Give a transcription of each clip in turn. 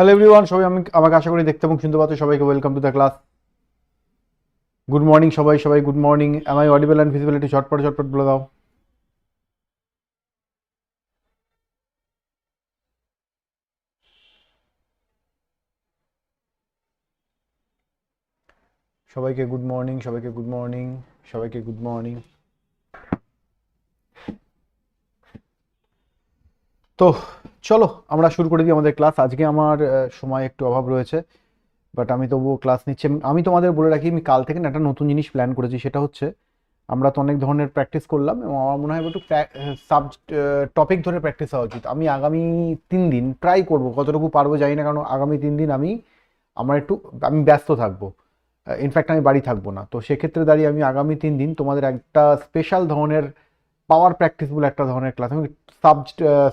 Hello everyone সবাই আমি আমাকে আশা করি দেখতে এবং শুনতে পাচ্ছ সবাইকে welcome to the class good morning সবাই সবাই good morning am I audible and visibility ঝটপট ঝটপট বলে দাও। সবাইকে গুড মর্নিং সবাইকে গুড মর্নিং সবাইকে গুড মর্নিং তো চলো, আমরা শুরু করে দিই আমাদের ক্লাস। আজকে আমার সময় একটু অভাব রয়েছে বাট আমি তবুও ক্লাস নিচ্ছি। আমি তোমাদের বলে রাখি, আমি কাল থেকে একটা নতুন জিনিস প্ল্যান করেছি, সেটা হচ্ছে আমরা তো অনেক ধরনের প্র্যাকটিস করলাম এবং আমার মনে হয় একটু সাব টপিক ধরে প্র্যাকটিস হওয়া উচিত। আমি আগামী তিন দিন ট্রাই করব, কতটুকু পারব জানি না, কারণ আগামী তিন দিন আমি, আমার একটু, আমি ব্যস্ত থাকব। ইনফ্যাক্ট আমি বাড়ি থাকব না। তো সেক্ষেত্রে দাঁড়িয়ে আমি আগামী তিন দিন তোমাদের একটা স্পেশাল ধরনের পাওয়ার প্র্যাকটিস বলে একটা ধরনের ক্লাস আমি সাব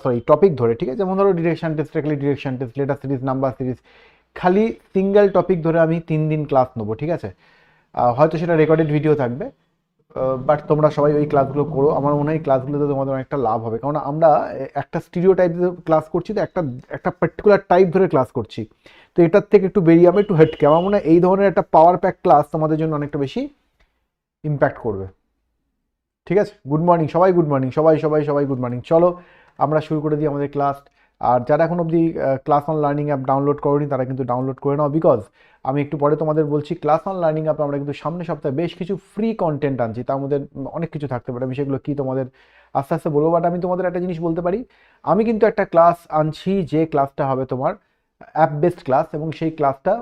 সরি টপিক ধরে, ঠিক আছে? যেমন ধরো ডিরেকশন টেস্ট খালি direction test letter series number series খালি সিঙ্গেল টপিক ধরে আমি তিন দিন ক্লাস নেব, ঠিক আছে? হয়তো সেটা রেকর্ডেড ভিডিও থাকবে বাট তোমরা সবাই ওই ক্লাসগুলো করো। আমার মনে হয় ক্লাসগুলোতে তোমাদের অনেকটা লাভ হবে, কারণ আমরা একটা স্টিরিও টাইপ ক্লাস করছি, তো একটা একটা পার্টিকুলার টাইপ ধরে ক্লাস করছি। তো এটার থেকে একটু বেরিয়ে আমরা একটু হেটকে আমার মনে হয় এই ধরনের একটা পাওয়ার প্যাক ক্লাস তোমাদের জন্য অনেকটা বেশি ইম্প্যাক্ট করবে। ঠিক আছে? গুড মর্নিং সবাই গুড মর্নিং সবাই সবাই সবাই গুড মর্নিং চলো, আমরা শুরু করে দিই আমাদের ক্লাস আর যারা এখন অবধি class on learning app download করনি, তারা কিন্তু ডাউনলোড করে নাও বিকজ আমি একটু পরে তোমাদের বলছি ক্লাস অন লার্নিং অ্যাপে আমরা কিন্তু সামনের সপ্তাহে বেশ কিছু ফ্রি কন্টেন্ট আনছি। তার মধ্যে অনেক কিছু থাকতে পারে। আমি সেগুলো কি তোমাদের আস্তে আস্তে বলব বাট আমি তোমাদের একটা জিনিস বলতে পারি। আমি কিন্তু একটা ক্লাস আনছি, যে ক্লাসটা হবে তোমার অ্যাপ বেসড ক্লাস এবং সেই ক্লাসটা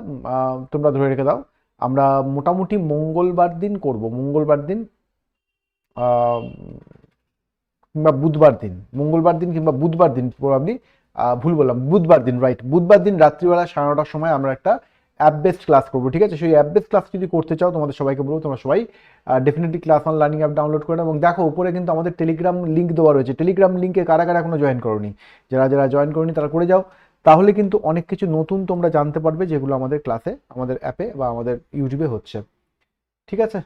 তোমরা ধরে রেখে দাও। আমরা মোটামুটি মঙ্গলবার দিন করব। মঙ্গলবার দিন কিংবা বুধবার দিন, মঙ্গলবার দিন কিংবা বুধবার দিন প্রবাবলি ভুল বললাম, বুধবার দিন রাইট বুধবার দিন রাত্রিবেলা সাড়ে নটার সময় আমরা একটা অ্যাপ বেসড ক্লাস করব, ঠিক আছে? সেই অ্যাপ বেসড ক্লাস যদি করতে চাও, তোমাদের সবাইকে বলব, তোমরা সবাই definitely class on learning app download করে এবং দেখো, উপরে কিন্তু আমাদের টেলিগ্রাম লিঙ্ক দেওয়া রয়েছে। টেলিগ্রাম লিঙ্কে কারা কারা এখনও জয়েন করনি? যারা যারা জয়েন করনি, তারা করে যাও। তাহলে কিন্তু অনেক কিছু নতুন তোমরা জানতে পারবে, যেগুলো আমাদের ক্লাসে আমাদের অ্যাপে বা আমাদের ইউটিউবে হচ্ছে। ঠিক আছে?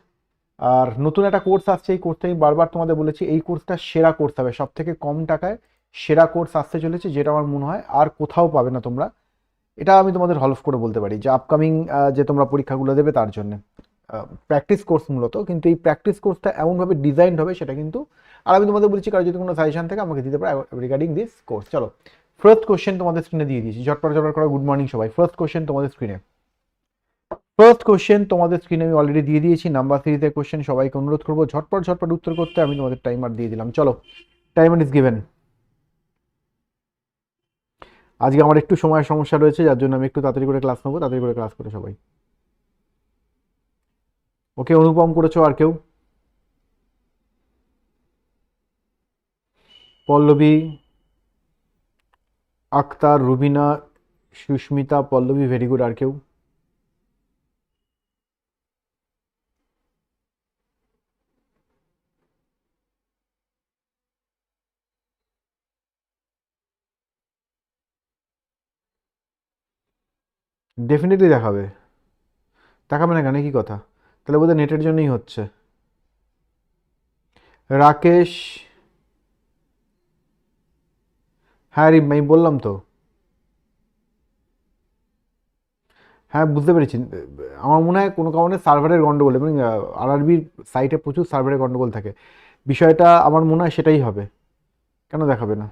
আর নতুন একটা কোর্স আসছে, এই কোর্সটা আমি বারবার তোমাদের বলেছি, এই কোর্সটা সেরা কোর্স হবে সব থেকে কম টাকায় সেরা কোর্স আসতে চলেছে, যেটা আমার মনে হয় আর কোথাও পাবে না তোমরা। এটা আমি তোমাদের হলফ করে বলতে পারি যে আপকামিং যে তোমরা পরীক্ষাগুলো দেবে তার জন্য। প্র্যাকটিস কোর্স মূলত, কিন্তু এই প্র্যাকটিস কোর্সটা এমনভাবে ডিজাইন হবে, সেটা কিন্তু আর আমি তোমাদের বলেছি কারও যদি কোনো সাজেশন থাকে আমাকে দিতে পারো রিগার্ডিং দিস কোর্স চলো ফার্স্ট কোশ্চেন তোমাদের স্ক্রিনে দিয়ে দিয়েছি, ঝটপট ঝটপট করে গুড মর্নিং সবাই। ফার্স্ট কোশ্চেন তোমাদের স্ক্রিনে ফার্স্ট কোশ্চেন তোমাদের স্ক্রিনে আমি অলরেডি দিয়ে দিয়েছি। নাম্বার সিরিজের কোশ্চেন সবাইকে অনুরোধ করব। ঝটপট ঝটপট উত্তর করতে, আমি তোমাদের টাইমার দিয়ে দিলাম। চলো টাইমার ইজ গিভেন আজকে আমার একটু সময়ের সমস্যা রয়েছে, যার জন্য আমি একটু তাড়াতাড়ি করে ক্লাস নেব। তাড়াতাড়ি করে ক্লাস করে সবাই। ওকে, অনুপম করেছ আর কেউ? পল্লবী, আক্তার, রুবিনা, সুস্মিতা, পল্লবী ভেরি গুড আর কেউ? ডেফিনেটলি দেখাবে। দেখাবে না কেন? কি কথা? তাহলে বোধহয় নেটের জন্যই হচ্ছে। রাকেশ হ্যাঁ রিম আমি বললাম তো। হ্যাঁ বুঝতে পেরেছি। আমার মনে হয় কোনো কারণে সার্ভারের গন্ডগোল এবং আরআরবির সাইটে প্রচুর সার্ভারের গন্ডগোল থাকে। বিষয়টা আমার মনে হয় সেটাই হবে। কেন দেখাবে না?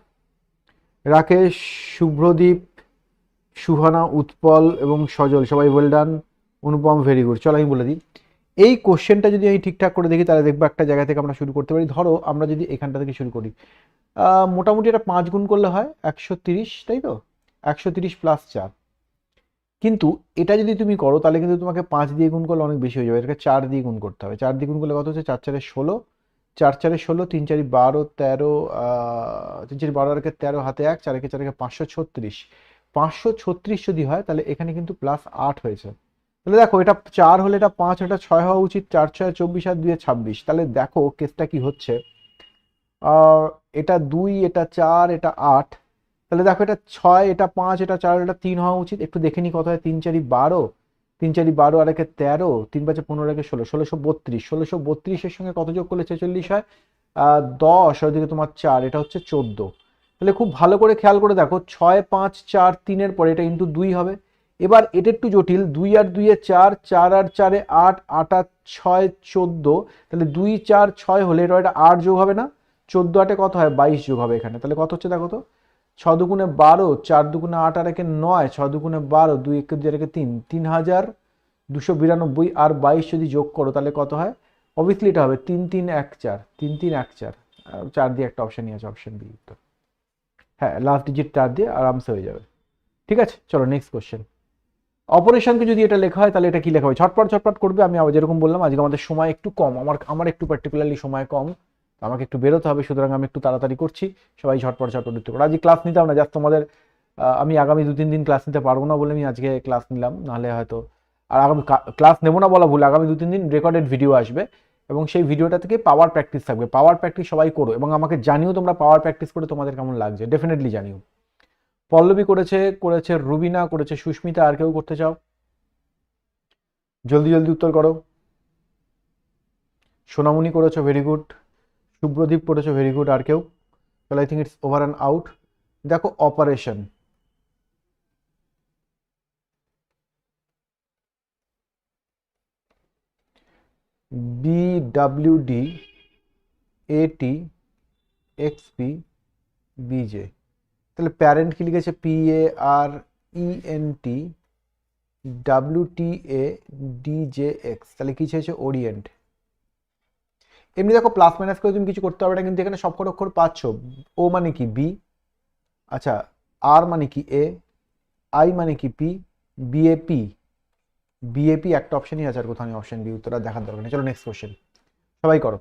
রাকেশ শুভ্রদীপ সুহানা, উৎপল এবং সজল, সবাই well done Anupam very good চলো আমি বলে দিই, এই কোশ্চেনটা যদি আমি ঠিকঠাক করে দেখি, তাহলে দেখব একটা জায়গা থেকে আমরা শুরু করতে পারি। ধরো, আমরা যদি এখানটা থেকে শুরু করি মোটামুটি এটা পাঁচ গুণ করলে হয়, একশো তিরিশ, তাই তো? একশো তিরিশ প্লাস চার। কিন্তু এটা যদি তুমি করো, তাহলে কিন্তু তোমাকে পাঁচ দিয়ে গুণ করলে অনেক বেশি হয়ে যাবে। এটাকে চার দিয়ে গুণ করতে হবে। চার দিয়ে গুণ করলে কত হচ্ছে? চার চারে ষোলো। চার চারে ষোলো, তিন চারি বারো, তেরো তিন চারি বারো আরকে তেরো, হাতে এক, চার একে চার একে পাঁচশো ছত্রিশ। পাঁচশো ছত্রিশ যদি হয়, তাহলে এখানে কিন্তু প্লাস আট হয়েছে। তাহলে দেখো, এটা চার হলে এটা পাঁচ, এটা ছয় হওয়া উচিত, চার, ছয়, চব্বিশ আর দুই ছাব্বিশ। তাহলে দেখো কেসটা কি হচ্ছে? এটা দুই, এটা চার, এটা আট। তাহলে দেখো, এটা ছয়, এটা পাঁচ, এটা চার, এটা তিন হওয়া উচিত। একটু দেখে নি কত হয়, তিন চারি বারো। তিন চারি বারো আর একে তেরো, তিন পাঁচে পনেরো, একে ষোলো, ষোলোশো বত্রিশ। ষোলোশো বত্রিশের সঙ্গে কত যোগ করলে ছেচল্লিশ হয়? দশ ওদিকে তোমার চার, এটা হচ্ছে চোদ্দ। তাহলে খুব ভালো করে খেয়াল করে দেখো, ছয়, পাঁচ, চার, তিনের পরে এটা কিন্তু দুই হবে। এবার এটা একটু জটিল, দুই আর দুইয়ে চার চার আর চারে আট আট আর ছয়, চোদ্দ। তাহলে দুই, চার, ছয় হলে এটা এটা আট যোগ হবে না, চোদ্দ আটে কত হয়? বাইশ যোগ হবে এখানে। তাহলে কত হচ্ছে দেখো তো? ছ দুগুণে বারো, চার দুগুণে আট আর একে নয় ছ দুগুণে বারো, দুই একে দুই আর একে তিন। তিন হাজার দুশো বিরানব্বই আর বাইশ যদি যোগ করো, তাহলে কত হয়? অবভিয়াসলি এটা হবে তিন তিন, এক, চার। তিন তিন, এক, চার। চার দিয়ে একটা অপশানই আছে অপশান বি উত্তর। হ্যাঁ লাস্ট ডিজিট চার দিয়ে আরামসে হয়ে যাবে। ঠিক আছে? চলো নেক্সট কোশ্চেন অপারেশনকে যদি এটা লেখা হয়, তাহলে এটা কি লেখা হয়? ছটপট ছটপট করবে, আমি আবার যেরকম বললাম, আজকে আমাদের সময় একটু কম, আমার আমার একটু পার্টিকুলারলি সময় কম আমাকে একটু বেরোতে হবে, সুতরাং আমি একটু তাড়াতাড়ি করছি, সবাই ঝটপট ঝটপট উত্তর করো। আজকে ক্লাস নিতাম না জাস্ট তোমাদের আমি আগামী দু তিন দিন ক্লাস নিতে পারব না বলে আমি আজকে ক্লাস নিলাম, নাহলে হয়তো, আর আগামী ক্লাস নেব না বলা ভুল, আগামী দু তিন দিন রেকর্ডেড ভিডিও আসবে এবং সেই ভিডিওটা থেকে পাওয়ার প্র্যাকটিস থাকবে। পাওয়ার প্র্যাকটিস সবাই করো এবং আমাকে জানিও তোমরা পাওয়ার প্র্যাকটিস করে তোমাদের কেমন লাগছে। ডেফিনেটলি জানিও। পল্লবী করেছে করেছে রুবিনা, করেছে সুস্মিতা, আর কেউ করতে চাও? জলদি জলদি উত্তর করো। সোনামণি করেছ ভেরি গুড শুভ্রদীপ করেছ ভেরি গুড আর কেউ? তাহলে I think it's over and out দেখো operation B W D AT X P BJ তাহলে প্যারেন্ট কি লিখেছে? P A R E N T W T A D J X তাহলে কি চেয়েছে ওরিয়েন্ট এমনি দেখো প্লাস মাইনাস করে তুমি কিছু করতে পারবে না, কিন্তু এখানে সবকটা অক্ষর পাচ্ছ। ও মানে কি? বি আচ্ছা আর মানে কি? এ আই মানে কি? পি বিএপি বিএপি একটা অপশনই আছে আর কোথাও নেই অপশন বি উত্তর আর দেখার দরকার নেই। চলো নেক্সট কোশ্চেন সবাই করো।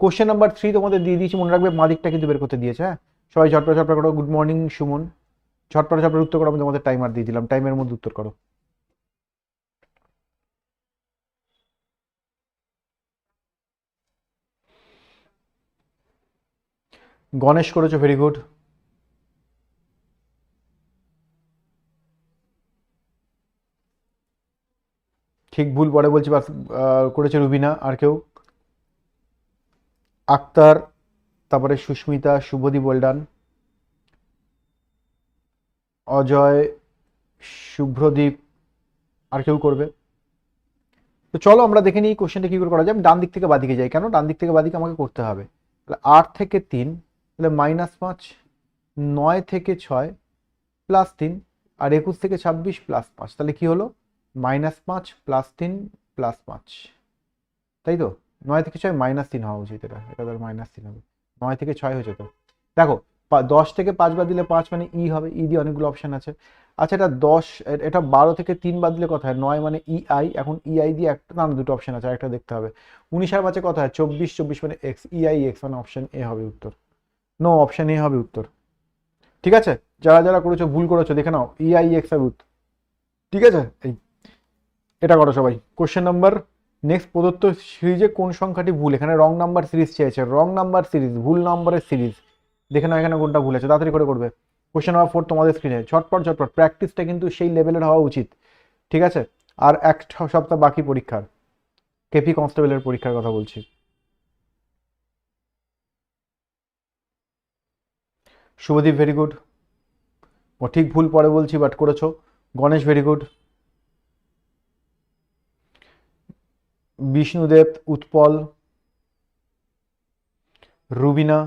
কোশ্চেন নাম্বার থ্রি তোমাদের দিয়ে দিয়েছি, মনে রাখবে মালিকটা কিন্তু বের করতে দিয়েছে হ্যাঁ? সবাই ঝটপট ঝটপট করো। Good morning Suman. ঝটপট ঝটপট উত্তর করো, আমি তোমাদের টাইমার দিয়ে দিলাম। টাইমের মধ্যে উত্তর করো। গণেশ করেছ ভেরি গুড ঠিক ভুল পরে বলছি আহ, করেছে রুবিনা আর কেউ? আক্তার তারপরে সুস্মিতা শুভদীপ ওয়েলডান অজয় শুভ্রদীপ আর কেউ করবে? তো চলো আমরা দেখে নিই কোশ্চেনটা কি করে করা যায়। আমি ডান দিক থেকে বাদিকে যাই। কেন? ডান দিক থেকে বাদিকে আমাকে করতে হবে। তাহলে আট থেকে তিন তাহলে মাইনাস পাঁচ নয় থেকে ছয় প্লাস তিন আর একুশ থেকে ছাব্বিশ প্লাস পাঁচ। তাহলে কি হলো? মাইনাস পাঁচ প্লাস তিন প্লাস পাঁচ। তাই তো? নয় থেকে ছয় মাইনাস তিন হওয়া উচিত এটা। এটা ধর মাইনাস তিন হবে। নয় থেকে ছয় হয়েছে তো। দেখো দশ থেকে পাঁচ বাদ দিলে পাঁচ মানে ই হবে। ই দিয়ে অনেকগুলো অপশন আছে। আচ্ছা এটা দশ এটা বারো থেকে তিন বাদ দিলে কথা হয়। নয় মানে ই আই। এখন ই আই দিয়ে একটা না, দুটো অপশন আছে একটা দেখতে হবে। উনিশ আর পাঁচে কথা হয়। চব্বিশ চব্বিশ মানে এক্স ই আই এক্স মানে অপশন এ হবে উত্তর। নো অপশন এ হবে উত্তর। ঠিক আছে? যারা যারা করেছ ভুল করেছ দেখে নাও। ই আই এক্স হবে উত্তর। ঠিক আছে? এই এটা করো সবাই। কোশ্চেন নাম্বার নেক্সট প্রদত্ত সিরিজে কোন সংখ্যাটি ভুল? এখানে রং নাম্বার সিরিজ চেয়েছে রং নাম্বার সিরিজ ভুল নাম্বারের সিরিজ দেখে নাও এখানে কোনটা ভুল আছে, তাড়াতাড়ি করে করবে। কোশ্চেন নাম্বার ফোর তোমাদের স্ক্রিনে ঝটপট ঝটপট। প্র্যাকটিসটা কিন্তু সেই লেভেলের হওয়া উচিত। ঠিক আছে? আর এক সপ্তাহ বাকি পরীক্ষার। কেপি কনস্টেবলের পরীক্ষার কথা বলছি। শুভদীপ ভেরি গুড ও ঠিক ভুল পরে বলছি বাট করেছ। Ganesh very good Bishnudeb, Utpal, Rubina.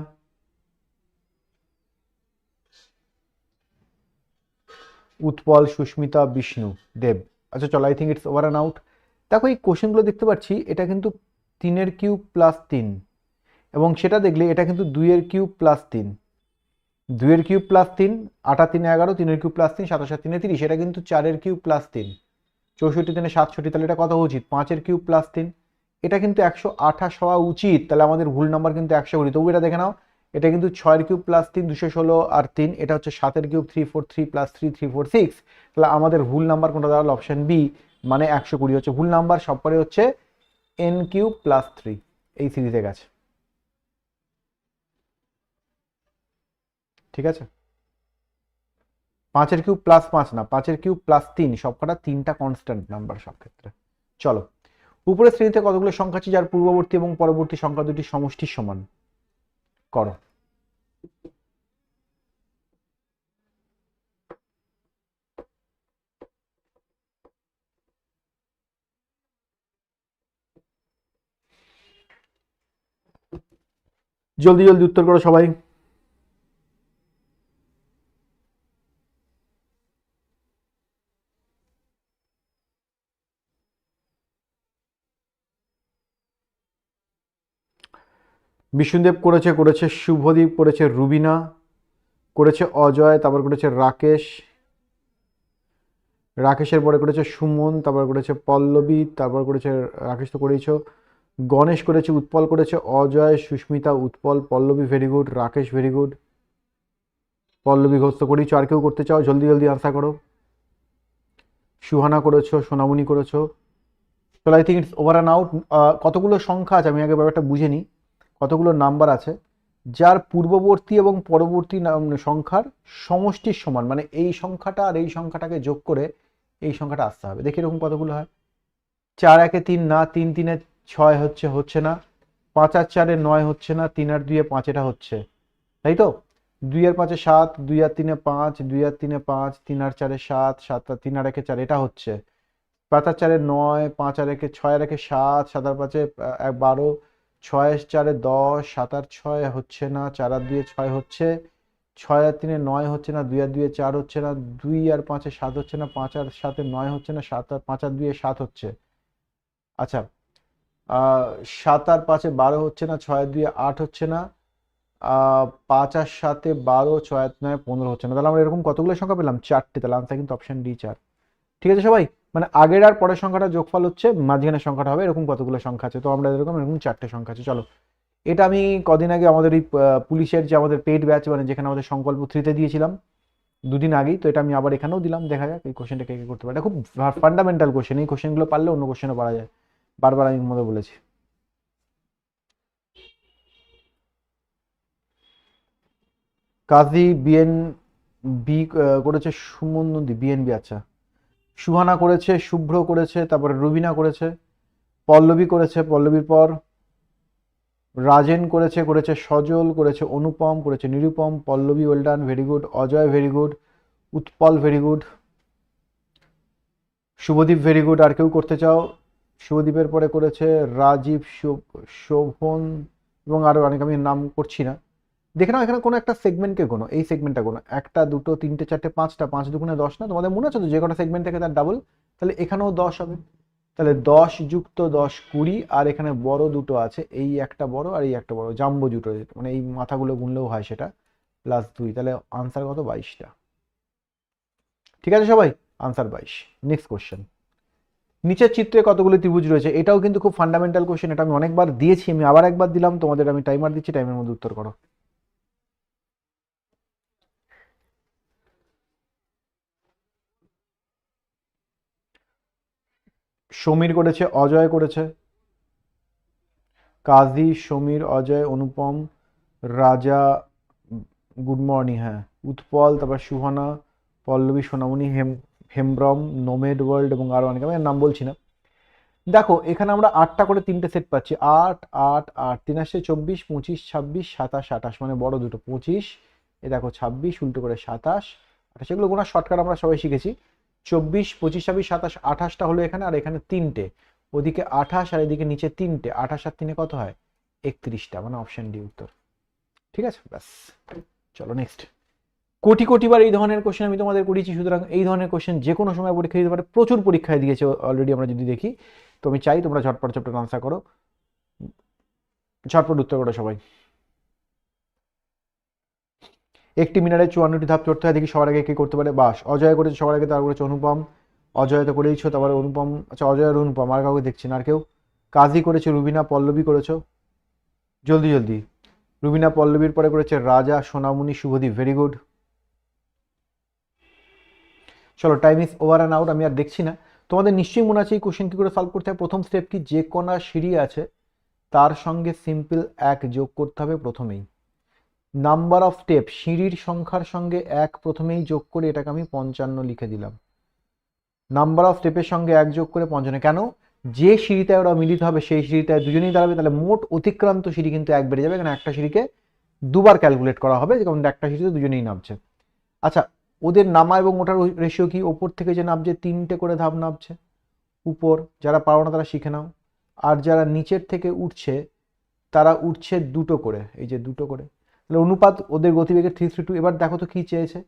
Utpal, Susmita, Bishnu, Deb. আচ্ছা চলো I think it's over and out দেখো, এই কোশ্চেনগুলো দেখতে পাচ্ছি, এটা কিন্তু তিনের কিউব প্লাস তিন। এবং সেটা দেখলে এটা কিন্তু দুইয়ের কিউব প্লাস তিন। দুইয়ের কিউব প্লাস তিন, আটা তিনে এগারো, তিনের কিউব প্লাস তিন, সাতাশ তিনে তিরিশ, এটা কিন্তু চারের কিউব প্লাস তিন। চৌষট্টি তিনে সাতষট্টি, তাহলে এটা কত উচিত? পাঁচের কিউব প্লাস তিন। এটা কিন্তু একশো আঠাশ হওয়া উচিত। তাহলে আমাদের ভুল নাম্বার কিন্তু একশো কুড়ি। তবু এটা দেখে নাও, এটা কিন্তু ছয়ের কিউব প্লাস তিন, দুশো ষোলো আর তিন। এটা হচ্ছে সাতের cube three four three plus three three four six তাহলে আমাদের ভুল নাম্বার কোনটা? দাঁড়াল অপশান বি মানে একশো কুড়ি হচ্ছে। ভুল নাম্বার সবপরে হচ্ছে এন কিউব প্লাস থ্রি এই সিরিজে গেছে। ঠিক আছে? পাঁচের কিউব প্লাস পাঁচ না, পাঁচের কিউব প্লাস তিন, সবকটা তিনটা কনস্ট্যান্ট নাম্বার সব ক্ষেত্রে। চলো, উপরের শ্রেণীতে কতগুলো সংখ্যা আছে যার পূর্ববর্তী এবং পরবর্তী সংখ্যা দুটি সমষ্টির সমান? করো। জলদি জলদি উত্তর করো সবাই। বিষ্ণুদেব করেছে করেছে শুভদীপ, করেছে রুবিনা, করেছে অজয়, তারপর করেছে রাকেশ, রাকেশের পরে করেছে সুমন, তারপর করেছে পল্লবী, তারপর করেছে, রাকেশ তো করেইছ, গণেশ করেছে উৎপল, করেছে Ajay, Susmita Utpal, Pallavi very good Rakesh very good Pallavi Ghosh তো করেইছো, আর কেউ করতে চাও, জলদি জলদি আনসার করো। সুহানা করেছ, সোনামণি করেছ। চলো I think it's over and out কতগুলো সংখ্যা আছে, আমি আগে ব্যাপারটা বুঝে নিই। কতগুলো নাম্বার আছে, যার পূর্ববর্তী এবং পরবর্তী সংখ্যার সমষ্টির সমান মানে এই সংখ্যাটা আর এই সংখ্যাটাকে যোগ করে এই সংখ্যাটা আসতে হবে। দেখি এরকম কতগুলো হয়। চার একে তিন না, তিন তিনে ছয় হচ্ছে হচ্ছে না। পাঁচ আর চারে নয় হচ্ছে না, তিন আর দুইয়ে পাঁচ এটা হচ্ছে। তাই তো? দুই আর পাঁচে সাত, দুই আর তিনে পাঁচ, দুই আর তিনে পাঁচ, তিন আর চারে সাত সাত আর তিন আর একে চার, এটা হচ্ছে। পাঁচ আর চারে নয়, পাঁচ আর একে ছয় আর একে সাত সাত আর পাঁচে বারো ছয় চারে দশ, সাত আর ছয় হচ্ছে না, চার আর দুয়ে ছয় হচ্ছে, ছয় আর তিনে নয় হচ্ছে না, দুই আর দুয়ে চার হচ্ছে না, দুই আর পাঁচে সাত হচ্ছে না, পাঁচ আর সাতে নয় হচ্ছে না, সাত আর পাঁচ আর দুয়ে সাত হচ্ছে। আচ্ছা সাত আর পাঁচে বারো হচ্ছে না, ছয় দুয়ে আট হচ্ছে না পাঁচ আর সাতে বারো, ছয় নয় পনেরো হচ্ছে না। তাহলে আমরা এরকম কতগুলো সংখ্যা পেলাম? চারটে। তাহলে আনসার কিন্তু অপশন ডি চার। ঠিক আছে সবাই? মানে আগের আর পরের সংখ্যাটা যোগফল হচ্ছে, মাঝখানের সংখ্যাটা হবে, এরকম কতগুলো সংখ্যা আছে? তো আমরা এরকম এরকম চারটে সংখ্যা আছে। চলো। এটা আমি কদিন আগে আমাদের এই পুলিশের যে আমাদের পেড ব্যাচ মানে যেখানে আমাদের সংকল্প থ্রিতে দিয়েছিলাম, দুদিন আগেই, তো এটা আমি আবার এখানেও দিলাম, দেখা যাক এই কোশ্চেনটা কে কে করতে পারে। এটা খুব ফান্ডামেন্টাল কোশ্চেন এই কোশ্চেনগুলো পারলে অন্য কোশ্চেনও পারা যায়। বারবার আমি মধ্যে বলেছি। কাজী বিএন বি করেছে সুমন নন্দী বিএনবি আচ্ছা। সুহানা করেছে, শুভ্র করেছে, তারপরে রুবিনা করেছে, পল্লবী করেছে, পল্লবীর পর রাজেন করেছে করেছে সজল, করেছে অনুপম, করেছে Nirupam, Pallavi well done very good Ajay very good Utpal very good Shubhadeep very good আর কেউ করতে চাও, শুভদীপের পরে করেছে রাজীব শোভ- শোভন, এবং আরও অনেক, আমি নাম করছি না। দেখে নাও, এখানে কোনো একটা সেগমেন্টকে কোনো এই সেগমেন্টটা কোনো একটা, দুটো, তিনটে, চারটে, পাঁচটা, পাঁচ দুগুণে দশ না? তোমাদের মনে আছে তো যে কটা সেগমেন্ট থেকে তার ডাবল তাহলে এখানেও দশ হবে। তাহলে দশ যুক্ত দশ কুড়ি, আর এখানে বড় দুটো আছে, এই একটা বড় আর এই একটা বড়, জাম্বো জুটো মানে এই মাথাগুলো গুনলেও হয় সেটা প্লাস দুই। তাহলে আনসার কত? বাইশটা। ঠিক আছে সবাই? আনসার বাইশ। নেক্সট কোশ্চেন নিচের চিত্রে কতগুলো ত্রিভুজ রয়েছে? এটাও কিন্তু খুব ফান্ডামেন্টাল কোশ্চেন এটা আমি অনেকবার দিয়েছি, আমি আবার একবার দিলাম, তোমাদের আমি টাইমার দিচ্ছি টাইমের মধ্যে উত্তর করো। সমীর করেছে, অজয় করেছে। কাজী সমীর, অজয়, অনুপম, রাজা, গুড মর্নিং হ্যাঁ। উৎপল, তারপর সুহানা, পল্লবী, সোনামণি, হেম, হেমব্রম, নোমেড ওয়ার্ল্ড এবং আরও অনেক। আমি নাম বলছি না। দেখো, এখানে আমরা আটটা করে তিনটে সেট পাচ্ছি। আট আট আট, তিন আসছে চব্বিশ, পঁচিশ, ছাব্বিশ, সাতাশ, আঠাশ মানে বড় দুটো। পঁচিশ, এ দেখো ছাব্বিশ, উল্টো করে সাতাশ, আঠাশ, এগুলো গোনা শর্টকাট আমরা সবাই শিখেছি। চব্বিশ, পঁচিশ, ছাব্বিশ, সাতাশ, আঠাশটা হলো এখানে, আর এখানে তিনটে। ওদিকে আঠাশ আর এদিকে নিচে তিনটে। আঠাশ আর তিনে কত হয়? একত্রিশটা মানে অপশন ডি উত্তর। ঠিক আছে? ব্যাস। চলো নেক্সট কোটি কোটিবার এই ধরনের কোশ্চেন আমি তোমাদের করিয়েছি, সুতরাং এই ধরনের কোশ্চেন যে কোনো সময় পরীক্ষা দিতে পারে। প্রচুর পরীক্ষায় দিয়েছে অলরেডি আমরা যদি দেখি। তো আমি চাই তোমরা ঝটপট ঝটপট আনসার করো। ঝটপট উত্তর করো সবাই। একটি মিনারে চুয়ান্নটি ধাপ চড়তে হয়, দেখি সবার আগে কে করতে পারে বাস। অজয় করেছে, সবার আগে তার করেছে অনুপম। অজয় তো করেইছো তারপরে অনুপম আচ্ছা অজয় আর অনুপম, আর কাউকে দেখছি না, আর কেউ। কাজী করেছে রুবিনা পল্লবী করেছ। জলদি জলদি। রুবিনা পল্লবীর পরে করেছে রাজা সোনামণি শুভদীপ ভেরি গুড চলো time is over and out আমি আর দেখছি না। তোমাদের নিশ্চয়ই মনে আছে এই কোশ্চেন কী করে সলভ করতে হয়? প্রথম স্টেপ কি? যে কোনা সিঁড়ি আছে, তার সঙ্গে সিম্পল এক যোগ করতে হবে প্রথমেই। নাম্বার অফ স্টেপ সিঁড়ির সংখ্যার সঙ্গে এক প্রথমেই যোগ করে এটাকে আমি পঞ্চান্ন লিখে দিলাম। নাম্বার অফ স্টেপের সঙ্গে এক যোগ করে পঞ্চান্ন, কেন? যে সিঁড়িতে ওরা মিলিত হবে, সেই সিঁড়িতে দুজনেই দাঁড়াবে, তাহলে মোট অতিক্রান্ত সিঁড়ি কিন্তু এক বেড়ে যাবে, কারণ একটা সিঁড়িকে দুবার ক্যালকুলেট করা হবে, যেমন একটা সিঁড়িতে দুজনেই নামছে। আচ্ছা ওদের নামা এবং ওটার রেশিও কি? ওপর থেকে যে নামছে, তিনটে করে ধাপ নামছে। উপর, যারা পারো না তারা শিখে নাও। আর যারা নিচের থেকে উঠছে, তারা উঠছে দুটো করে, এই যে দুটো করে। তাহলে অনুপাত ওদের গতিবেগের থ্রি থ্রি টু এবার দেখো তো কি চেয়েছে?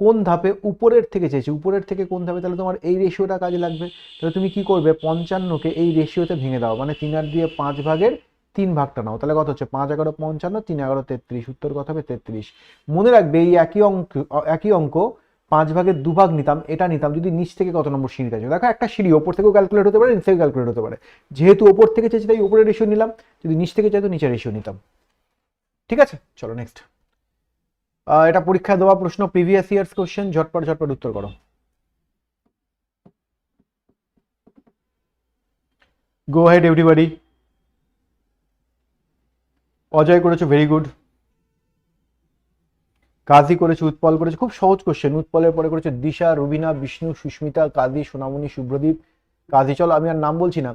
কোন ধাপে উপরের থেকে চেয়েছে? উপরের থেকে কোন ধাপে? তাহলে তোমার এই রেশিওটা কাজে লাগবে। তাহলে তুমি কি করবে? পঞ্চান্নকে এই রেশিওতে ভেঙে দাও। মানে তিন আর দিয়ে পাঁচ ভাগের তিন ভাগটা নাও। তাহলে কত হচ্ছে? পাঁচ এগারো পঞ্চান্ন, তিন এগারো তেত্রিশ। উত্তর কথা হবে তেত্রিশ। মনে রাখবে এই একই অঙ্ক একই অঙ্ক পাঁচ ভাগের দুভাগ নিতাম, এটা নিতাম। যদি নিচ থেকে কত নম্বর সিঁড়িতে আছে দেখো একটা সিঁড়ি, ওপর থেকেও ক্যালকুলেট হতে পারে, নিচ থেকে ক্যালকুলেট হতে পারে। যেহেতু ওপর থেকে চেয়েছি, তাই উপরের রেশিও নিলাম। যদি নিচ থেকে চাই, তো নিচের রেশিও নিতাম। ঠিক আছে? চলো নেক্সট এটা পরীক্ষায় দেওয়া প্রশ্ন প্রিভিয়াস ইয়ার্স কোশ্চেন ঝটপট ঝটপট উত্তর করো। গো হেড এভরিবাডি অজয় করেছ ভেরি গুড কাজী করেছে, উৎপল করেছে, খুব সহজ কোশ্চেন উৎপলের পরে করেছে দিশা, রুবিনা, বিষ্ণু, সুস্মিতা, কাজী, সোনামণি শুভ্রদীপ কাজী, চলো, আমি আর নাম বলছি না।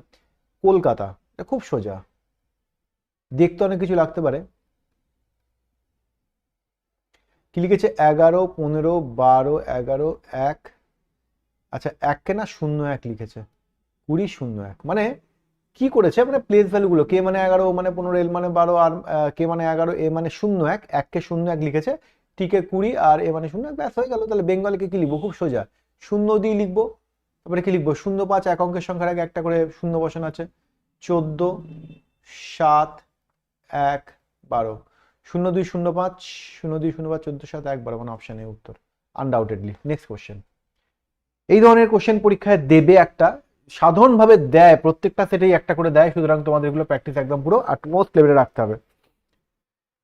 কলকাতা। এটা খুব সোজা। দেখতে অনেক কিছু লাগতে পারে। কি লিখেছে? এগারো, পনেরো, বারো, এগারো, এক। আচ্ছা এককে না শূন্য এক লিখেছে? কুড়ি শূন্য এক। মানে কি করেছে? মানে প্লেস ভ্যালুগুলো কে মানে এগারো মানে পনেরো, এল মানে বারো, আর কে মানে এগারো, এ মানে শূন্য এক, এককে শূন্য এক লিখেছে। টিকে কুড়ি, আর এ মানে শূন্য এক। ব্যাস, হয়ে গেল। তাহলে বেঙ্গলিকে কি লিখব? খুব সোজা। শূন্য দিয়ে লিখব। তারপরে কি লিখব? শূন্য পাঁচ এক অঙ্কের সংখ্যার আগে একটা করে শূন্য বসানো আছে। চোদ্দ, সাত, এক, বারো। শূন্য দুই শূন্য পাঁচ, শূন্য দুই শূন্য পাঁচ, চোদ্দ সাত এক বারো মানে অপশানে উত্তর আনডাউটেডলি নেক্সট কোশ্চেন এই ধরনের কোশ্চেন পরীক্ষায় দেবে একটা, সাধারণভাবে দেয়, প্রত্যেকটা সেটেই একটা করে দেয়, সুতরাং তোমাদের এগুলো প্র্যাকটিস একদম পুরো আটমোস্ট লেভেলে রাখতে হবে।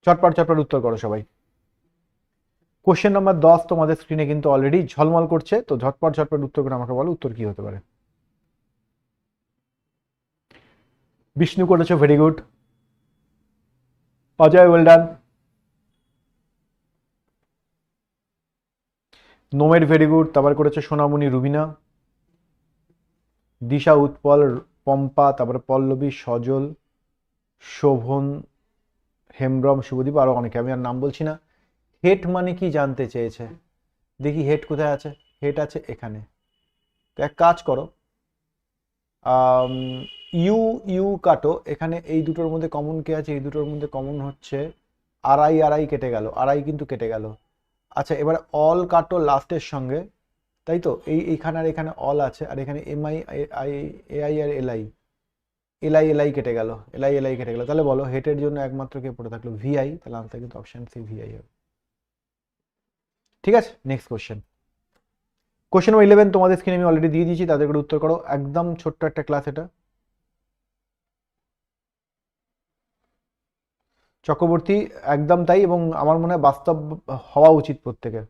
চটপট চটপট উত্তর করো সবাই। কোশ্চেন নাম্বার দশ তোমাদের স্ক্রিনে কিন্তু অলরেডি ঝলমল করছে, তো ঝটপট ঝটপট উত্তর করে আমাকে বলো, উত্তর কি হতে পারে? বিষ্ণু করেছ very good Ajay well done নোমের very good তারপর করেছে সোনামণি, রুবিনা। দিশা উৎপল, পম্পা, তারপরে পল্লবী, সজল, শোভন, হেমব্রম, শুভদীপ, আরও অনেকে, আমি আর নাম বলছি না। হেট মানে কি জানতে চেয়েছে? দেখি হেড কোথায় আছে? হেড আছে এখানে। তো এক কাজ করো ইউ ইউ কাটো, এখানে এই দুটোর মধ্যে কমন কে আছে? এই দুটোর মধ্যে কমন হচ্ছে আড়াই আড়াই কেটে গেল। আড়াই কিন্তু কেটে গেল। আচ্ছা এবার অল কাটো লাস্টের সঙ্গে, তাই তো? এই এইখানে আর এখানে অল আছে, আর এখানে এমআই আই এআই আর এলআই এলআই এলআই কেটে গেল। এলআই এলআই কেটে গেল। তাহলে বলো হেটের জন্য একমাত্র কে পড়ে থাকল? ভিআই তাহলে আনসার কিন্তু অপশন সি ভিআই হবে। ঠিক আছে? Next question question number eleven তোমাদের স্ক্রিনে আমি অলরেডি দিয়ে দিয়েছি, তাদের করে উত্তর করো। একদম ছোট্ট একটা ক্লাস এটা। চক্রবর্তী একদম তাই এবং আমার মনে হয় বাস্তব হওয়া উচিত প্রত্যেকের।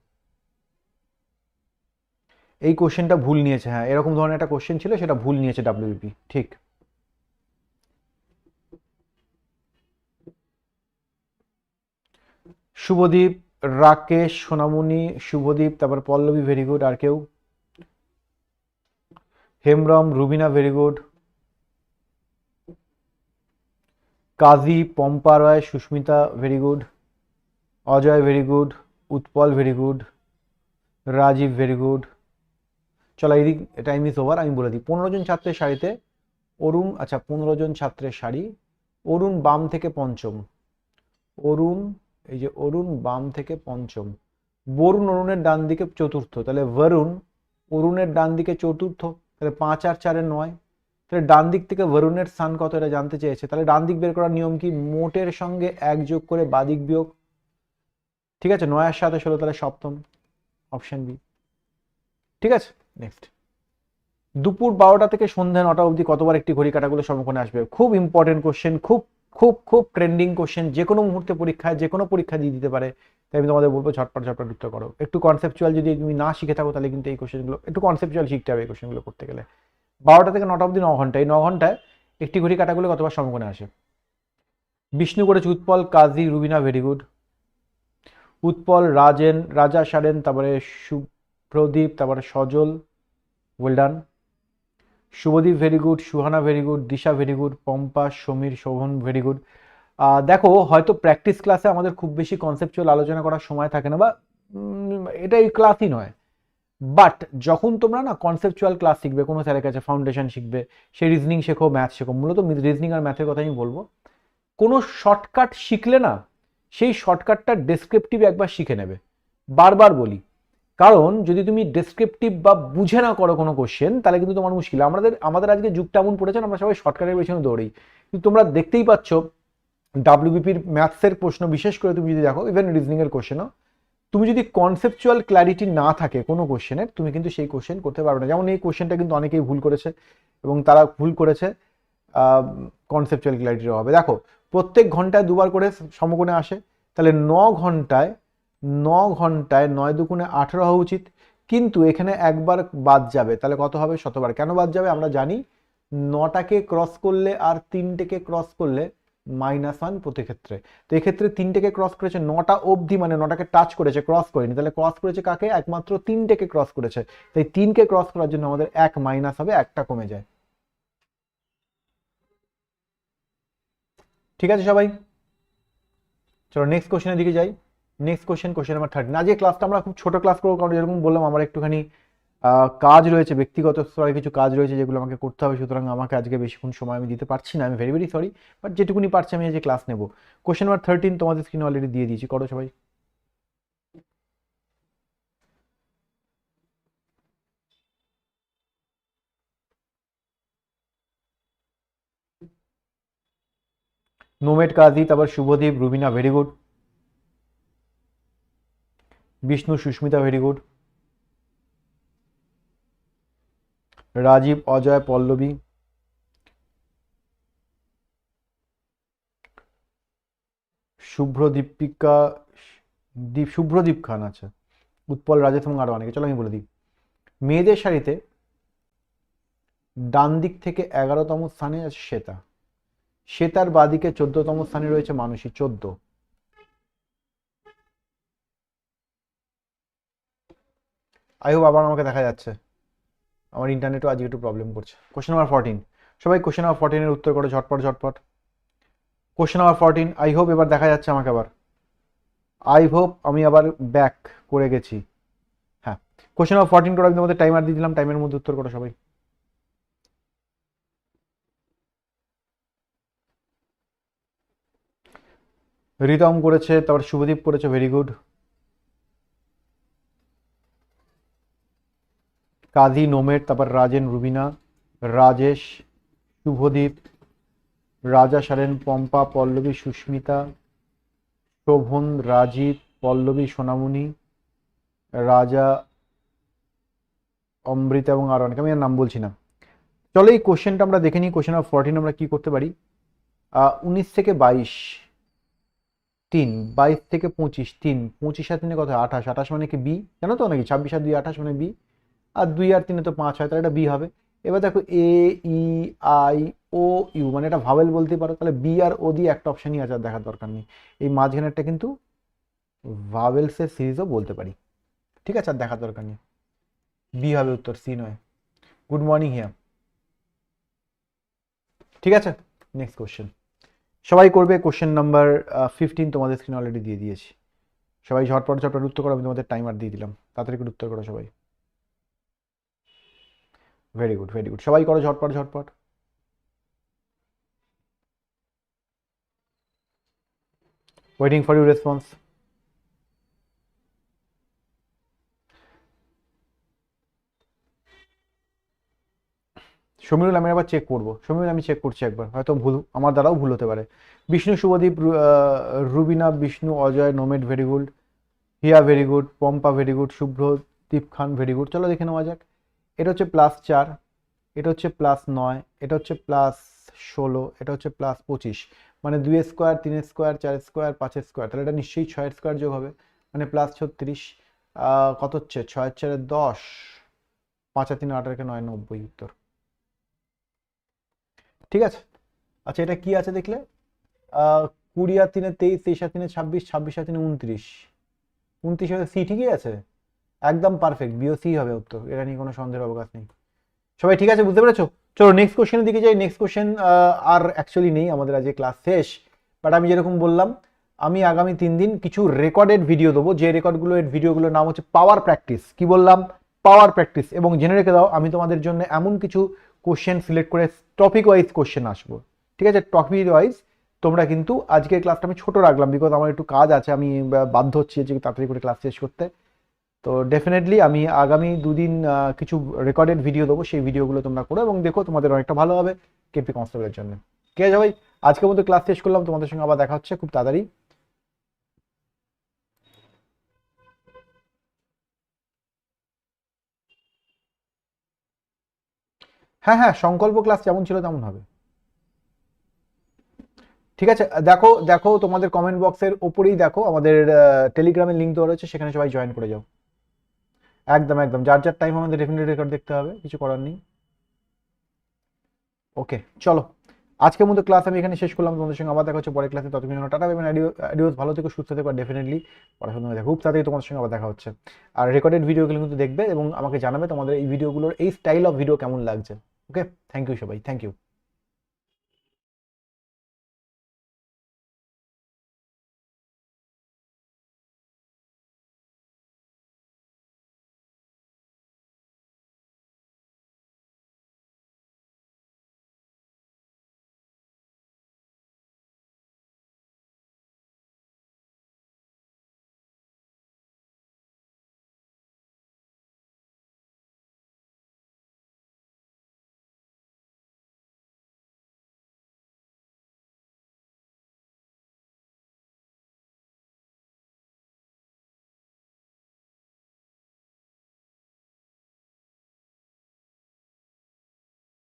এই কোশ্চেনটা ভুল নিয়েছে হ্যাঁ এরকম ধরনের একটা কোশ্চেন ছিল, সেটা ভুল নিয়েছে ডাব্লিউপি ঠিক। শুভদীপ, রাকেশ, সোনামণি, শুভদীপ, তারপর পল্লবী ভেরি গুড আর কেউ? Hemrom Rubina very good Kazi Pampa Roy, Susmita very good Ajay very good Utpal very good Rajib very good চলো এইদিক টাইম ইজ ওভার আমি বলে দিই। পনেরো জন ছাত্রের শাড়িতে অরুণ আচ্ছা পনেরো জন ছাত্রের শাড়ি। অরুণ বাম থেকে পঞ্চম। অরুণ, এই যে অরুণ বাম থেকে পঞ্চম। বরুণ অরুণের ডান দিকে চতুর্থ, তাহলে বরুণ অরুণের ডান দিকে চতুর্থ, তাহলে পাঁচ আর চারে নয়। তাহলে ডান দিক থেকে বরুণের স্থান কত এটা জানতে চেয়েছে? তাহলে ডান দিক বের করার নিয়ম কি? মোটের সঙ্গে এক যোগ করে বাদিক বিয়োগ। ঠিক আছে? নয় সাথে ষোলো, তাহলে সপ্তম অপশন বি ঠিক আছে? নেক্সট দুপুর বারোটা থেকে সন্ধ্যা নটা অবধি কতবার একটি ঘড়ি কাটাগুলো সমকোণে আসবে? খুব ইম্পর্টেন্ট কোশ্চেন খুব খুব খুব ট্রেন্ডিং কোশ্চেন যে কোনো মুহূর্তে পরীক্ষায়, যে কোনো পরীক্ষা দিয়ে দিতে পারে। তাই আমি তোমাদের বলব ঝটপট ঝটপট উত্তর করো। একটু কনসেপচুয়াল যদি তুমি না শিখে থাকো, তাহলে কিন্তু এই কোশ্চেনগুলো একটু কনসেপচুয়াল শিখতে হবে এই কোশ্চেনগুলো করতে গেলে। বারোটা থেকে নটা অবধি ন ঘণ্টা এই ন ঘন্টায় একটি ঘড়ি কাটাগুলো কতবার সমকোণে আসে? বিষ্ণু করেছে উৎপল, কাজী, রুবিনা ভেরি গুড উৎপল, রাজেন, রাজা, সারেন, তারপরে সুপ্রদীপ, তারপরে Sajal well done Shubhadeep very good Suhana very good Disha very good Pampa, Samir, Shobhan very good দেখো, হয়তো প্র্যাকটিস ক্লাসে আমাদের খুব বেশি কনসেপচুয়াল আলোচনা করার সময় থাকে না বা এটা এই ক্লাসই নয়। বাট যখন তোমরা না কনসেপচুয়াল ক্লাস শিখবে কোনো স্যারের কাছে ফাউন্ডেশন শিখবে সে রিজনিং শেখো ম্যাথ শেখো মূলত রিজনিং আর ম্যাথের কথা আমি বলব। কোনো শর্টকাট শিখলে না সেই শর্টকাটটা ডেসক্রিপটিভ একবার শিখে নেবে। বারবার বলি কারণ যদি তুমি ডেসক্রিপটিভ বা বুঝে না করো কোনো কোশ্চেন তাহলে কিন্তু তোমার মুশকিল। আমাদের আমাদের আজকে যুগটা এমন পড়েছে না, আমরা সবাই শর্টকাটের পেছনে দৌড়ি কিন্তু তোমরা দেখতেই পাচ্ছ ডাব্লিউবিপির ম্যাথসের প্রশ্ন বিশেষ করে তুমি যদি দেখো ইভেন রিজনিংয়ের কোশ্চেনও তুমি যদি কনসেপচুয়াল ক্ল্যারিটি না থাকে কোনো কোশ্চেনের তুমি কিন্তু সেই কোশ্চেন করতে পারবে না। যেমন এই কোশ্চেনটা কিন্তু অনেকেই ভুল করেছে এবং তারা ভুল করেছে কনসেপচুয়াল ক্ল্যারিটির অভাবে। দেখো, প্রত্যেক ঘন্টায় দুবার করে সমকোণে আসে। তাহলে ন ঘন্টায় ন ঘন্টায় নয় দুগুণে আঠেরো হওয়া উচিত। কিন্তু এখানে একবার বাদ যাবে। তাহলে কত হবে? শতবার। কেন বাদ যাবে? আমরা জানি, নটাকে ক্রস করলে আর তিনটেকে ক্রস করলে মাইনাস ওয়ান প্রতি ক্ষেত্রে। তো এক্ষেত্রে তিনটেকে ক্রস করেছে নটা অবধি মানে নটাকে টাচ করেছে ক্রস করেনি। তাহলে ক্রস করেছে কাকে? একমাত্র তিনটেকে ক্রস করেছে। তাই তিনকে ক্রস করার জন্য আমাদের এক মাইনাস হবে, একটা কমে যায়। ঠিক আছে সবাই? চলো নেক্সট কোশ্চেনের দিকে যাই। Next question question number thirteen আজকে ক্লাসটা আমরা খুব ছোট ক্লাস করব, কারণ যেরকম বললাম, আমার একটুখানি কাজ রয়েছে, ব্যক্তিগত স্তরে কিছু কাজ রয়েছে যেগুলো আমাকে করতে হবে, সুতরাং আমাকে আজকে বেশিক্ষণ সময় আমি দিতে পারছি না। আমি ভেরি ভেরি সরি বাট যেটুকুনি পারছি আমি আজকে ক্লাস নেব। কোশ্চেন নাম্বার থার্টিন তোমাদের স্ক্রিনে অলরেডি দিয়ে দিয়েছি, করো সবাই। নোমেট কাজী তারপর Shubhadeep Rubina very good Bishnu Susmita very good Rajib, Ajay, Pallavi. Shubhra Deepika Deep Shubhradeep Khan আচ্ছা। উৎপল রাজেশ এবং আরও অনেকে। চলো আমি বলে দিই। মেয়েদের শাড়িতে ডান দিক থেকে এগারোতম স্থানে আছে শ্বেতা। শ্বেতার বাদিকে চোদ্দতম স্থানে রয়েছে মানসী, চোদ্দ। আই হোপ আবার আমাকে দেখা যাচ্ছে। আমার ইন্টারনেটও আজকে একটু প্রবলেম করছে। কোশ্চেন নাম্বার ফোরটিন সবাই কোশ্চেন নাম্বার ফোরটিনের উত্তর করো ঝটপট ঝটপট। Question number fourteen I hope এবার দেখা যাচ্ছে আমাকে আবার। আই হোপ আমি আবার ব্যাক করে গেছি। হ্যাঁ। কোশ্চেন নাম্বার ফোরটিন করে, আমি তোমাদের টাইমার দিয়ে দিলাম টাইমের মধ্যে উত্তর করো সবাই। রিতম করেছে, তারপর শুভদীপ করেছে ভেরি গুড কাজী নোমের, তারপর রাজেন রুবিনা, রাজেশ শুভদীপ, রাজা সারেন পম্পা, পল্লবী সুস্মিতা, শোভন রাজীব পল্লবী সোনামণি, রাজা অমৃতা এবং আরও অনেক, আমি নাম বলছি না। চলো এই কোশ্চেনটা আমরা দেখে নিই কোশ্চেন অফ ফোরটিন আমরা কি করতে পারি? উনিশ থেকে বাইশ, তিন, বাইশ থেকে পঁচিশ, তিন, পঁচিশ আর তিনে কত আঠাশ আঠাশ মানে কি বি? জানো তো নাকি? ছাব্বিশ আর দুই, আঠাশ মানে বি। আর দুই আর তিনে তো পাঁচ হয়, তাহলে এটা বি হবে। এবার দেখো এ ই আই ও ইউ মানে এটা ভাবেল বলতে পারো, তাহলে বি আর ও দিয়ে একটা অপশনই আছে আর দেখার দরকার নেই। এই মাঝখানেরটা কিন্তু ভাবেলসের সিরিজও বলতে পারি। ঠিক আছে, আর দেখার দরকার নেই। বি হবে উত্তর সি নয়। গুড মর্নিং হিয়া ঠিক আছে নেক্সট কোশ্চেন সবাই করবে কোশ্চেন নাম্বার ফিফটিন তোমাদের স্ক্রিনে অলরেডি দিয়ে দিয়েছি। সবাই ঝটপট ঝটপট উত্তর করো, আমি তোমাদের টাইমার দিয়ে দিলাম। তাড়াতাড়ি করে উত্তর করো সবাই। ভেরি গুড ভেরি গুড সবাই করো ঝটপট ঝটপট। Waiting for you response Samirul আমি আবার চেক করব। সমীরুল আমি চেক করছি একবার। হয়তো ভুল, আমার দ্বারাও ভুল হতে পারে। Bishnu Subhadip Rubina Bishnu Ajay নোমেট very good Hiya very good Pampa very good Shubhradeep Khan very good চলো দেখে নেওয়া যাক। এটা হচ্ছে প্লাস চার, এটা হচ্ছে প্লাস নয়, এটা হচ্ছে প্লাস ষোলো, এটা হচ্ছে প্লাস পঁচিশ। মানে দুই স্কোয়ার তিন স্কোয়ার চার স্কোয়ার পাঁচের স্কোয়ার তাহলে এটা নিশ্চয়ই ছয়ের স্কোয়ার যোগ হবে। মানে প্লাস ছত্রিশ কত হচ্ছে? ছয়ের চারে দশ, পাঁচ আর তিন আট আর একে নয়, নব্বই উত্তর। ঠিক আছে? আচ্ছা এটা কি আছে দেখলে? কুড়ি আর তিনে তেইশ তেইশ আর তিনে ছাব্বিশ ছাব্বিশ আর তিনে উনত্রিশ। উনত্রিশ সি ঠিকই আছে? একদম পারফেক্ট বিও সি হবে উত্তর, এটা নিয়ে কোনো সন্দেহের অবকাশ নেই। সবাই ঠিক আছে, বুঝতে পেরেছ? চলো নেক্সট কোশ্চেনের দিকে যাই নেক্সট কোশ্চেন আর অ্যাকচুয়ালি নেই, আমাদের আজকে ক্লাস শেষ বাট আমি যেরকম বললাম, আমি আগামী তিন দিন কিছু রেকর্ডেড ভিডিও দেবো, যে রেকর্ডগুলো এর ভিডিওগুলোর নাম হচ্ছে পাওয়ার প্র্যাকটিস কি বললাম? পাওয়ার প্র্যাকটিস এবং জেনে রেখে দাও, আমি তোমাদের জন্য এমন কিছু কোশ্চেন সিলেক্ট করে টপিক ওয়াইজ কোশ্চেন আসব। ঠিক আছে? টপিক ওয়াইজ তোমরা কিন্তু আজকের ক্লাসটা আমি ছোট রাখলাম বিকজ আমার একটু কাজ আছে, আমি বাধ্য হচ্ছি যে তাড়াতাড়ি করে ক্লাস শেষ করতে। তো ডেফিনেটলি আমি আগামী দুদিন কিছু রেকর্ডেড ভিডিও দেবো, সেই ভিডিওগুলো তোমরা করো এবং দেখো তোমাদের অনেকটা ভালো হবে কেপি কনস্টেবলের জন্য। ঠিক আছে ভাই? আজকের মতো ক্লাস শেষ করলাম, তোমাদের সঙ্গে আবার দেখা হচ্ছে খুব তাড়াতাড়ি। হ্যাঁ হ্যাঁ সংকল্প ক্লাস যেমন ছিল তেমন হবে। ঠিক আছে, দেখো দেখো তোমাদের কমেন্ট বক্সের ওপরেই দেখো, আমাদের টেলিগ্রামের লিঙ্ক দেওয়া রয়েছে, সেখানে সবাই জয়েন করে যাও। একদম একদম। যার যার টাইম আমাদের ডেফিনেট রেকর্ড দেখতে হবে, কিছু করার নেই। ওকে চলো। আজকের মতো ক্লাস আমি এখানে শেষ করলাম। তোমাদের সঙ্গে আবার দেখা হচ্ছে পরের ক্লাসে ততক্ষণ টাটা এবং অ্যাডিওস ভালো থেকে, সুস্থ থেকো ডেফিনেটলি পড়াশোনা দেখো। খুব তাড়াতাড়ি তোমাদের সঙ্গে আবার দেখা হচ্ছে। আর রেকর্ডেড ভিডিওগুলো কিন্তু দেখবে এবং আমাকে জানাবে তোমাদের এই ভিডিওগুলোর এই স্টাইল অফ ভিডিও কেমন লাগছে। ওকে থ্যাংক ইউ সবাই। Thank you